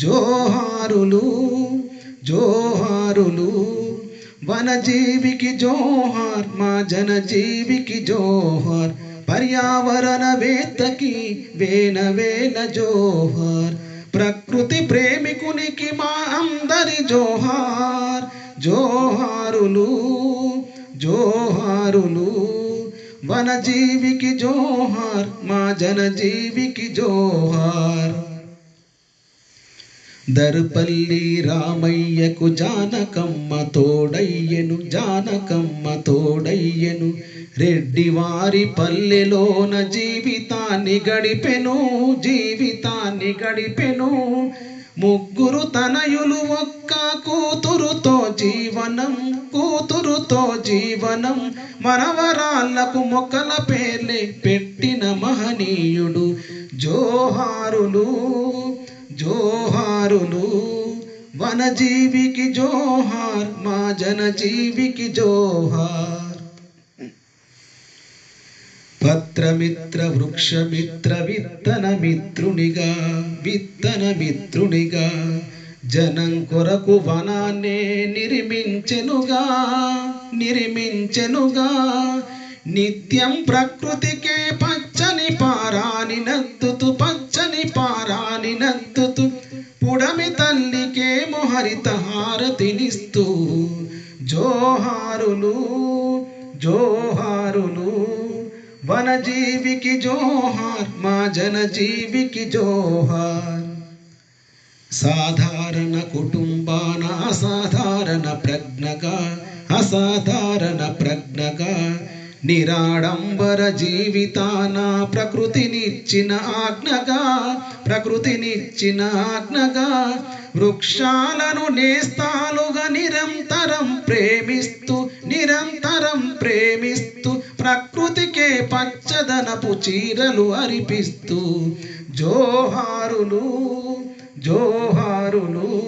జోహారులు జోహారులు వనజీవికి జోహార్ మా జనజీవికి జోహార్ పర్యావరణవేత్తకి వేల వేల జోహార్ ప్రకృతి ప్రేమికునికి మా అందరి జోహార్ జోహారులు జోహారులు వనజీవికి జోహార్ మా జనజీవికి జోహార్ దర్పల్లి రామయ్యకు జానకమ్మ తోడయ్యను జానకమ్మ తోడయ్యను. రెడ్డివారి పల్లెలోన జీవితాన్ని గడిపెను జీవితాన్ని గడిపెను. ముగ్గురు తనయులు ఒక్క కూతురుతో జీవనం కూతురుతో జీవనం. మనవరాళ్ళకు మొక్కల పేర్లే పెట్టిన మహనీయుడు జోహారులు జోహారులు వనజీవికి జోహార్ మా జనజీవికి జోహార్. పత్రమిత్ర వృక్షమిత్ర విత్తన మిత్రునిగా విత్తన మిత్రునిగా జనం కొరకు వనాన్నే నిర్మించెనుగా నిర్మించెనుగా. నిత్యం ప్రకృతికే పచ్చని పారాని నద్దుతు పచ్చ పుడమి తల్లికే మొహరిత హారతినిస్తూ జోహారులు జోహారులు వనజీవికి జోహార్ మా జనజీవికి జోహార్ సాధారణ కుటుంబాన అసాధారణ ప్రజ్ఞగా అసాధారణ ప్రజ్ఞగా నిరాడంబర జీవితాన ప్రకృతినిచ్చిన ఆజ్ఞగా ప్రకృతినిచ్చిన ఆజ్ఞగా వృక్షాలను నేస్తాలుగా నిరంతరం ప్రేమిస్తూ నిరంతరం ప్రేమిస్తూ ప్రకృతికే పచ్చదనపు చీరలు అరిపిస్తూ జోహారులు జోహారులు.